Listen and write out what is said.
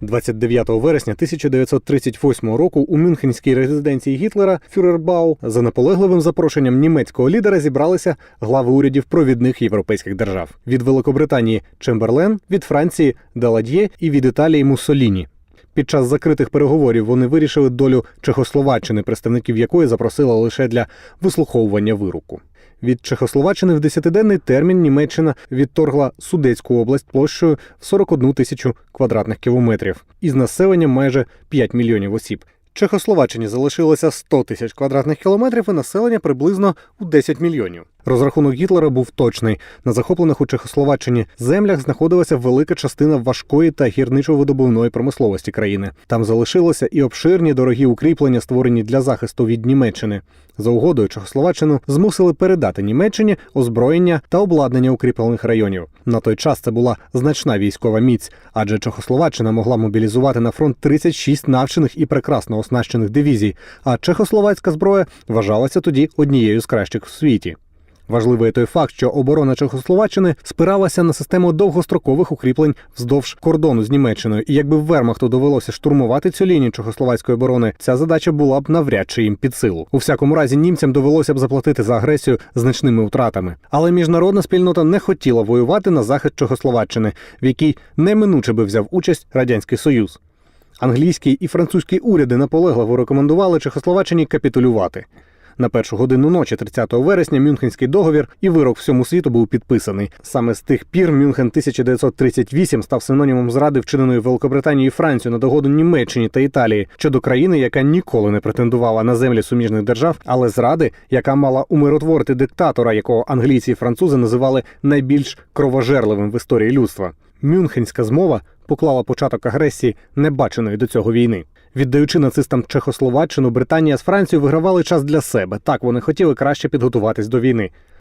29 вересня 1938 року у Мюнхенській резиденції Гітлера Фюрербау за наполегливим запрошенням німецького лідера зібралися глави урядів провідних європейських держав від Великобританії Чемберлен, від Франції Даладьє і від Італії Муссоліні. Під час закритих переговорів вони вирішили долю Чехословаччини, представників якої запросила лише для вислуховування вируку. Від Чехословаччини в десятиденний термін Німеччина відторгла Судецьку область площею в 41 тисячу квадратних кілометрів із населенням майже 5 мільйонів осіб. Чехословаччині залишилося 100 тисяч квадратних кілометрів і населення приблизно у 10 мільйонів. Розрахунок Гітлера був точний. На захоплених у Чехословаччині землях знаходилася велика частина важкої та гірничо-видобувної промисловості країни. Там залишилося і обширні дорогі укріплення, створені для захисту від Німеччини. За угодою Чехословаччину змусили передати Німеччині озброєння та обладнання укріплених районів. На той час це була значна військова міць, адже Чехословаччина могла мобілізувати на фронт 36 навчених і прекрасно оснащених дивізій. А чехословацька зброя вважалася тоді однією з кращих в світі. Важливий той факт, що оборона Чехословаччини спиралася на систему довгострокових укріплень вздовж кордону з Німеччиною. І якби Вермахту довелося штурмувати цю лінію чехословацької оборони, ця задача була б навряд чи їм під силу. У всякому разі, німцям довелося б заплатити за агресію значними втратами. Але міжнародна спільнота не хотіла воювати на захист Чехословаччини, в якій неминуче би взяв участь радянський союз. Англійський і французький уряди наполегливо рекомендували Чехословаччині капітулювати. На першу годину ночі, 30 вересня, Мюнхенський договір і вирок всьому світу був підписаний. Саме з тих пір Мюнхен 1938 став синонімом зради, вчиненої Великобританією і Францією на догоду Німеччині та Італії щодо країни, яка ніколи не претендувала на землі суміжних держав, але зради, яка мала умиротворити диктатора, якого англійці і французи називали найбільш кровожерливим в історії людства. Мюнхенська змова поклала початок агресії небаченої до цього війни. Віддаючи нацистам Чехословаччину, Британія з Францією вигравали час для себе. Так вони хотіли краще підготуватись до війни.